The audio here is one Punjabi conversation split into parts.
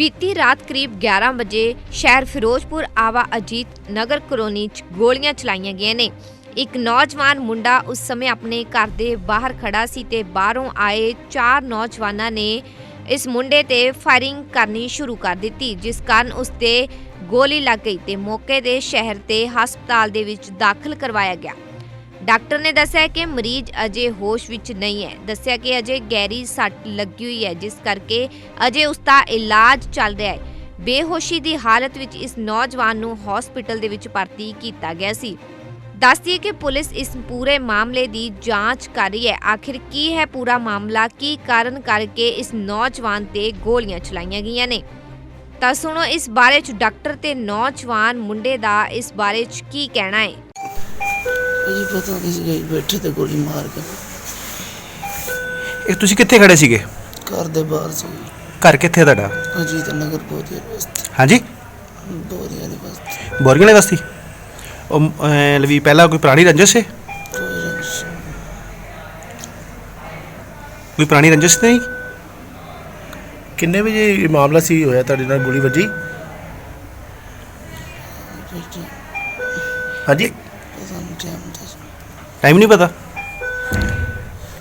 ਬੀਤੀ ਰਾਤ ਕਰੀਬ 11 ਵਜੇ ਸ਼ਹਿਰ ਫਿਰੋਜ਼ਪੁਰ ਆਵਾ ਅਜੀਤ ਨਗਰ ਕਲੋਨੀ 'ਚ ਗੋਲੀਆਂ ਚਲਾਈਆਂ ਗਈਆਂ ਨੇ। ਇੱਕ ਨੌਜਵਾਨ ਮੁੰਡਾ ਉਸ ਸਮੇਂ ਆਪਣੇ ਘਰ ਦੇ ਬਾਹਰ ਖੜਾ ਸੀ ਤੇ ਬਾਹਰੋਂ ਆਏ ਚਾਰ ਨੌਜਵਾਨਾਂ ਨੇ ਇਸ ਮੁੰਡੇ ਤੇ ਫਾਇਰਿੰਗ ਕਰਨੀ ਸ਼ੁਰੂ ਕਰ ਦਿੱਤੀ, ਜਿਸ ਕਾਰਨ ਉਸ ਤੇ ਗੋਲੀ ਲੱਗ ਗਈ ਤੇ ਮੌਕੇ ਦੇ ਸ਼ਹਿਰ ਤੇ ਹਸਪਤਾਲ ਦੇ ਵਿੱਚ ਦਾਖਲ ਕਰਵਾਇਆ ਗਿਆ। ਡਾਕਟਰ ਨੇ ਦੱਸਿਆ ਕਿ ਮਰੀਜ਼ ਅਜੇ ਹੋਸ਼ ਵਿੱਚ ਨਹੀਂ ਹੈ। ਦੱਸਿਆ ਕਿ ਅਜੇ ਗਹਿਰੀ ਸੱਟ ਲੱਗੀ ਹੋਈ ਹੈ, ਜਿਸ ਕਰਕੇ ਅਜੇ ਉਸ ਦਾ ਇਲਾਜ ਚੱਲ ਰਿਹਾ ਹੈ। ਬੇਹੋਸ਼ੀ ਦੀ ਹਾਲਤ ਵਿੱਚ ਇਸ ਨੌਜਵਾਨ ਨੂੰ ਹਸਪੀਟਲ ਦੇ ਵਿੱਚ ਭਰਤੀ ਕੀਤਾ ਗਿਆ ਸੀ। ਦੱਸਦੀ ਹੈ ਕਿ ਪੁਲਿਸ ਇਸ ਪੂਰੇ ਮਾਮਲੇ ਦੀ ਜਾਂਚ ਕਰ ਰਹੀ ਹੈ। ਆਖਿਰ ਕੀ ਹੈ ਪੂਰਾ ਮਾਮਲਾ? ਕੀ ਕਾਰਨ ਕਰਕੇ ਇਸ ਨੌਜਵਾਨ ਤੇ ਗੋਲੀਆਂ ਚਲਾਈਆਂ ਗਈਆਂ ਨੇ? ਤਾਂ ਸੁਣੋ, ਇਸ ਬਾਰੇ ਚ ਡਾਕਟਰ ਤੇ ਨੌਜਵਾਨ ਮੁੰਡੇ ਦਾ ਇਸ ਬਾਰੇ ਚ ਕੀ ਕਹਿਣਾ ਹੈ? ਅਜੀ ਪਤਾ ਨਹੀਂ ਸੀ ਗਈ ਬੈਠੇ ਤੇ ਗੋਲੀ ਮਾਰ ਕੇ। ਇਹ ਤੁਸੀਂ ਕਿੱਥੇ ਖੜੇ ਸੀਗੇ? ਘਰ ਦੇ ਬਾਹਰ ਸੀ। ਘਰ ਕਿੱਥੇ ਤੁਹਾਡਾ? ਅਜੀ ਤੇ ਨਗਰ ਪਹੁੰਚੇ ਬਸਤੀ ਹਾਂਜੀ। ਬੋਰੀਆਂ ਦੀ ਬਸਤੀ ਬੋਰਗਲੇ ਵਾਲੀ ਬਸਤੀ ਉਹ ਅਹ, ਲਵੀ ਪਹਿਲਾਂ ਕੋਈ ਪੁਰਾਣੀ ਰੰਜਿਸ਼ ਹੈ ਕੋਈ ਰੰਸ਼ ਕੋਈ ਪੁਰਾਣੀ ਰੰਜਿਸ਼ ਨਹੀਂ? ਕਿੰਨੇ ਵਜੇ ਇਹ ਮਾਮਲਾ ਸੀ ਹੋਇਆ ਤੁਹਾਡੇ ਨਾਲ ਗੋਲੀ ਵੱਜੀ? ਹਾਂਜੀ। ਟਾਈਮ ਦਾ ਟਾਈਮ ਨਹੀਂ ਪਤਾ।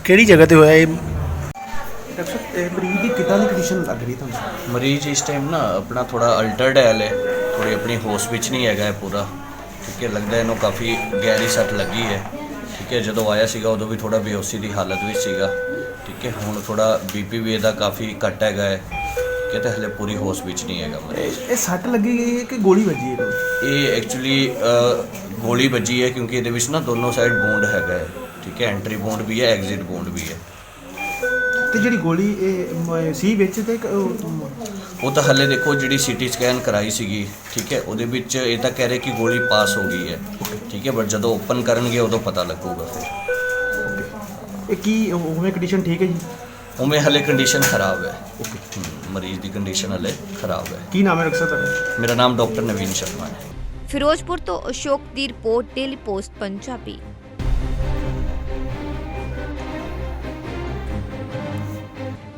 ਕਿਹੜੀ ਜਗ੍ਹਾ ਤੇ ਹੋਇਆ ਇਹ? ਡਾਕਟਰ ਸਾਹਿਬ ਮਰੀਜ਼ ਦੀ ਕਿੱਦਾਂ ਦੀ ਕੰਡੀਸ਼ਨ ਲੱਗ ਰਹੀ ਤੁਹਾਨੂੰ? ਮਰੀਜ਼ ਇਸ ਟਾਈਮ ਨਾ ਆਪਣਾ ਥੋੜਾ ਅਲਟਰਡ ਹੈ ਹਲੇ। ਥੋੜੀ ਆਪਣੀ ਹੋਸ਼ ਵਿੱਚ ਨਹੀਂ ਹੈਗਾ ਪੂਰਾ। ਠੀਕ ਹੈ ਲੱਗਦਾ ਇਹਨੂੰ ਕਾਫੀ ਗਹਿਰੀ ਸੱਟ ਲੱਗੀ ਹੈ। ਠੀਕ ਹੈ ਜਦੋਂ ਆਇਆ ਸੀਗਾ ਉਦੋਂ ਵੀ ਥੋੜਾ ਬੇਹੋਸ਼ੀ ਦੀ ਹਾਲਤ ਵਿੱਚ ਸੀਗਾ। ਠੀਕ ਹੈ ਹੁਣ ਥੋੜਾ ਬੀਪੀ ਵੀ ਇਹਦਾ ਕਾਫੀ ਘੱਟ ਹੈਗਾ ਹੈ। ਤੇ ਹਲੇ ਪੂਰੀ ਹੋਸ਼ ਵਿੱਚ ਨਹੀਂ ਹੈਗਾ ਮਰੀਜ਼ ਇਹ ਸੱਟ ਲੱਗੀ ਗਈ ਹੈ ਕਿ ਗੋਲੀ ਵੱਜੀ ਹੈ ਇਹ ਐਕਚੁਅਲੀ ਗੋਲੀ ਵੱਜੀ ਹੈ ਕਿਉਂਕਿ ਇਹਦੇ ਵਿੱਚ ਨਾ ਦੋਨੋਂ ਸਾਈਡ ਬੋਂਡ ਹੈਗਾ ਹੈ ਠੀਕ ਹੈ? ਐਂਟਰੀ ਬੋਂਡ ਵੀ ਹੈ ਐਗਜ਼ਿਟ ਬੋਂਡ ਵੀ ਹੈ। ਤੇ ਜਿਹੜੀ ਗੋਲੀ ਇਹ ਸੀ ਵਿੱਚ ਤੇ ਉਹ ਤਾਂ ਹੱਲੇ ਦੇਖੋ ਜਿਹੜੀ ਸੀਟੀ ਸਕੈਨ ਕਰਾਈ ਸੀਗੀ ਠੀਕ ਹੈ? ਉਹਦੇ ਵਿੱਚ ਇਹ ਤਾਂ ਕਹਿ ਰਹੇ ਕਿ ਗੋਲੀ ਪਾਸ ਹੋ ਗਈ ਹੈ ਠੀਕ ਹੈ? ਬਟ ਜਦੋਂ ਓਪਨ ਕਰਨਗੇ ਉਦੋਂ ਪਤਾ ਲੱਗੂਗਾ ਫਿਰ। ਇਹ ਕੀ ਉਵੇਂ ਕੰਡੀਸ਼ਨ ਠੀਕ ਹੈ ਜੀ? ਉਵੇਂ ਹੱਲੇ ਕੰਡੀਸ਼ਨ ਖਰਾਬ ਹੈ। ਹਮ, ਮਰੀਜ਼ ਦੀ ਕੰਡੀਸ਼ਨ ਹੱਲੇ ਖਰਾਬ ਹੈ। ਕੀ ਨਾਮ ਹੈ ਡਾਕਟਰ ਸਾਹਿਬ ਤੁਹਾਡਾ? ਮੇਰਾ ਨਾਮ ਡਾਕਟਰ ਨਵੀਨ ਸ਼ਰਮਾ ਹੈ। ਫਿਰੋਜ਼ਪੁਰ ਤੋਂ ਅਸ਼ੋਕ ਦੀ ਰਿਪੋਰਟ ਡੇਲੀ ਪੋਸਟ ਪੰਜਾਬੀ।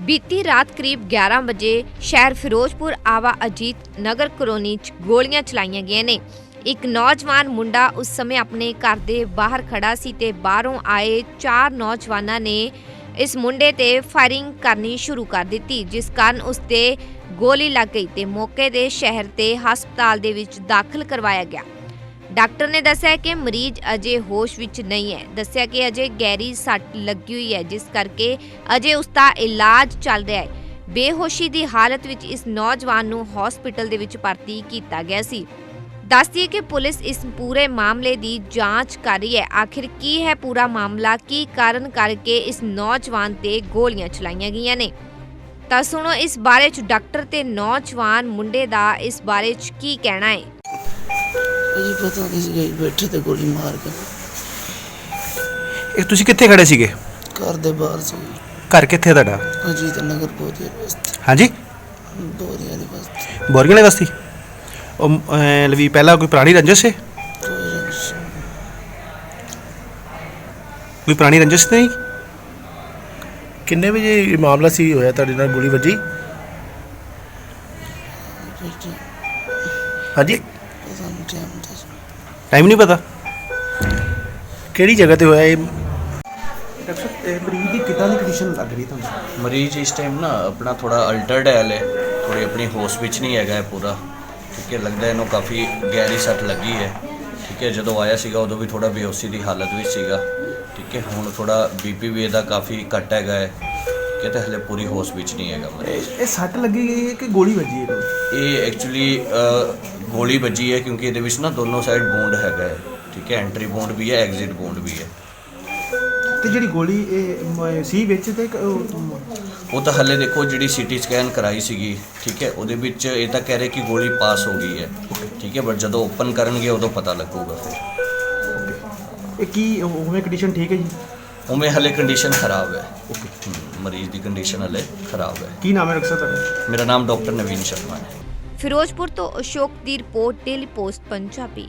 ਬੀਤੀ ਰਾਤ ਕਰੀਬ 11 ਵਜੇ ਸ਼ਹਿਰ ਫਿਰੋਜ਼ਪੁਰ ਆਵਾ ਅਜੀਤ ਨਗਰ ਕਲੋਨੀ 'ਚ ਗੋਲੀਆਂ ਚਲਾਈਆਂ ਗਈਆਂ ਨੇ। ਇੱਕ ਨੌਜਵਾਨ ਮੁੰਡਾ ਉਸ ਸਮੇਂ ਆਪਣੇ ਘਰ ਦੇ ਬਾਹਰ ਖੜਾ ਸੀ ਤੇ ਬਾਹਰੋਂ ਆਏ ਚਾਰ ਨੌਜਵਾਨਾਂ ਨੇ ਇਸ ਮੁੰਡੇ ਤੇ ਫਾਇਰਿੰਗ ਕਰਨੀ ਸ਼ੁਰੂ ਕਰ ਦਿੱਤੀ, ਜਿਸ ਕਾਰਨ ਉਸ ਤੇ ਗੋਲੀ ਲੱਗ ਗਈ ਤੇ ਮੌਕੇ ਦੇ ਸ਼ਹਿਰ ਤੇ ਹਸਪਤਾਲ ਦੇ ਵਿੱਚ ਦਾਖਲ ਕਰਵਾਇਆ ਗਿਆ। ਡਾਕਟਰ ਨੇ ਦੱਸਿਆ ਕਿ ਮਰੀਜ਼ ਅਜੇ ਹੋਸ਼ ਵਿੱਚ ਨਹੀਂ ਹੈ। ਦੱਸਿਆ ਕਿ ਅਜੇ ਗਹਿਰੀ ਸੱਟ ਲੱਗੀ ਹੋਈ ਹੈ, ਜਿਸ ਕਰਕੇ ਅਜੇ ਉਸ ਦਾ ਇਲਾਜ ਚੱਲ ਰਿਹਾ ਹੈ। ਬੇਹੋਸ਼ੀ ਦੀ ਹਾਲਤ ਵਿੱਚ ਇਸ ਨੌਜਵਾਨ ਨੂੰ ਹਸਪੀਟਲ ਦੇ ਵਿੱਚ ਭਰਤੀ ਕੀਤਾ ਗਿਆ ਸੀ। ਦੱਸਦੀ ਹੈ ਕਿ ਪੁਲਿਸ ਇਸ ਪੂਰੇ ਮਾਮਲੇ ਦੀ ਜਾਂਚ ਕਰ ਰਹੀ ਹੈ। ਆਖਿਰ ਕੀ ਹੈ ਪੂਰਾ ਮਾਮਲਾ? ਕੀ ਕਾਰਨ ਕਰਕੇ ਇਸ ਨੌਜਵਾਨ ਤੇ ਗੋਲੀਆਂ ਚਲਾਈਆਂ ਗਈਆਂ ਨੇ? ਤਾਂ ਸੁਣੋ ਇਸ ਬਾਰੇ ਚ ਡਾਕਟਰ ਤੇ ਨੌਜਵਾਨ ਮੁੰਡੇ ਦਾ ਇਸ ਬਾਰੇ ਚ ਕੀ ਕਹਿਣਾ ਹੈ? ਅਜੀ ਪਤਾ ਨਹੀਂ ਸੀ ਗਈ ਬੈਠੇ ਤੇ ਗੋਲੀ ਮਾਰ ਕੇ। ਇਹ ਤੁਸੀਂ ਕਿੱਥੇ ਖੜੇ ਸੀਗੇ? ਘਰ ਦੇ ਬਾਹਰ ਸੀ। ਘਰ ਕਿੱਥੇ ਤੁਹਾਡਾ? ਅਜੀ ਤੇ ਨਗਰ ਪਹੁੰਚੇ ਬਸਤੀ ਹਾਂਜੀ। ਬੋਰੀਆਂ ਦੀ ਬਸਤੀ ਬੋਰਗਲੇ ਵਾਲੀ ਬਸਤੀ ਉਹ ਅਹ, ਲਵੀ ਪਹਿਲਾਂ ਕੋਈ ਪੁਰਾਣੀ ਰੰਜਿਸ਼ ਹੈ ਕੋਈ ਪੁਰਾਣੀ ਰੰਜਿਸ਼ ਨਹੀਂ? ਕਿੰਨੇ ਵਜੇ ਇਹ ਮਾਮਲਾ ਸੀ ਹੋਇਆ ਤੁਹਾਡੇ ਨਾਲ ਗੋਲੀ ਵੱਜੀ? ਹਾਂਜੀ। ਟਾਈਮ ਨਹੀਂ ਪਤਾ। ਕਿਹੜੀ ਜਗ੍ਹਾ ਤੇ ਹੋਇਆ ਇਹ? ਡਾਕਟਰ ਸਾਹਿਬ ਮਰੀਜ਼ ਦੀ ਕਿੱਦਾਂ ਦੀ ਕੰਡੀਸ਼ਨ ਲੱਗ ਰਹੀ ਤੁਹਾਨੂੰ? ਮਰੀਜ਼ ਇਸ ਟਾਈਮ ਨਾ ਆਪਣਾ ਥੋੜਾ ਅਲਟਰਡ ਹੈ ਹਲੇ। ਥੋੜੀ ਆਪਣੀ ਹੋਸ਼ ਵਿੱਚ ਨਹੀਂ ਹੈਗਾ ਪੂਰਾ। ਠੀਕ ਹੈ ਲੱਗਦਾ ਇਹਨੂੰ ਕਾਫੀ ਗਹਿਰੀ ਸੱਟ ਲੱਗੀ ਹੈ। ਠੀਕ ਹੈ ਜਦੋਂ ਆਇਆ ਸੀਗਾ ਉਦੋਂ ਵੀ ਥੋੜਾ ਬੇਹੋਸ਼ੀ ਦੀ ਹਾਲਤ ਵਿੱਚ ਸੀਗਾ। ਠੀਕ ਹੈ ਹੁਣ ਥੋੜਾ ਬੀਪੀ ਵੀ ਇਹਦਾ ਕਾਫੀ ਘੱਟ ਹੈਗਾ ਹੈ। ਠੀਕ ਹੈ ਤੇ ਹਲੇ ਪੂਰੀ ਹੋਸ਼ ਵਿੱਚ ਨਹੀਂ ਹੈਗਾ ਮਰੀਜ਼ ਇਹ ਸੱਟ ਲੱਗੀ ਗਈ ਹੈ ਕਿ ਗੋਲੀ ਵੱਜੀ ਹੈ ਇਹ ਐਕਚੁਅਲੀ ਗੋਲੀ ਵੱਜੀ ਹੈ ਕਿਉਂਕਿ ਇਹਦੇ ਵਿੱਚ ਨਾ ਦੋਨੋਂ ਸਾਈਡ ਬੋਂਡ ਹੈਗਾ ਹੈ। ਠੀਕ ਹੈ ਐਂਟਰੀ ਬੋਂਡ ਵੀ ਹੈ ਐਗਜ਼ਿਟ ਬੋਂਡ ਵੀ ਹੈ। ਤੇ ਜਿਹੜੀ ਗੋਲੀ ਇਹ ਸੀ ਵਿੱਚ ਤੇ ਉਹ ਤਾਂ ਹੱਲੇ ਦੇਖੋ ਜਿਹੜੀ ਸੀਟੀ ਸਕੈਨ ਕਰਾਈ ਸੀਗੀ ਠੀਕ ਹੈ ਉਹਦੇ ਵਿੱਚ ਇਹ ਤਾਂ ਕਹਿ ਰਹੇ ਕਿ ਗੋਲੀ ਪਾਸ ਹੋ ਗਈ ਹੈ ਠੀਕ ਹੈ ਬਟ ਜਦੋਂ ਓਪਨ ਕਰਨਗੇ ਉਦੋਂ ਪਤਾ ਲੱਗੂਗਾ ਫਿਰ। ਇਹ ਕੀ ਉਵੇਂ ਕੰਡੀਸ਼ਨ ਠੀਕ ਹੈ ਜੀ? ਉਵੇਂ ਹੱਲੇ ਕੰਡੀਸ਼ਨ ਖਰਾਬ ਹੈ। ਹਮ, ਮਰੀਜ਼ ਦੀ ਕੰਡੀਸ਼ਨ ਹੱਲੇ ਖਰਾਬ ਹੈ। ਕੀ ਨਾਮ ਹੈ ਸਾਹਿਬ ਤੁਹਾਡਾ? ਮੇਰਾ ਨਾਮ ਡਾਕਟਰ ਨਵੀਨ ਸ਼ਰਮਾ ਹੈ। ਫਿਰੋਜ਼ਪੁਰ ਤੋਂ ਅਸ਼ੋਕ ਦੀ ਰਿਪੋਰਟ ਡੇਲੀ ਪੋਸਟ ਪੰਜਾਬੀ।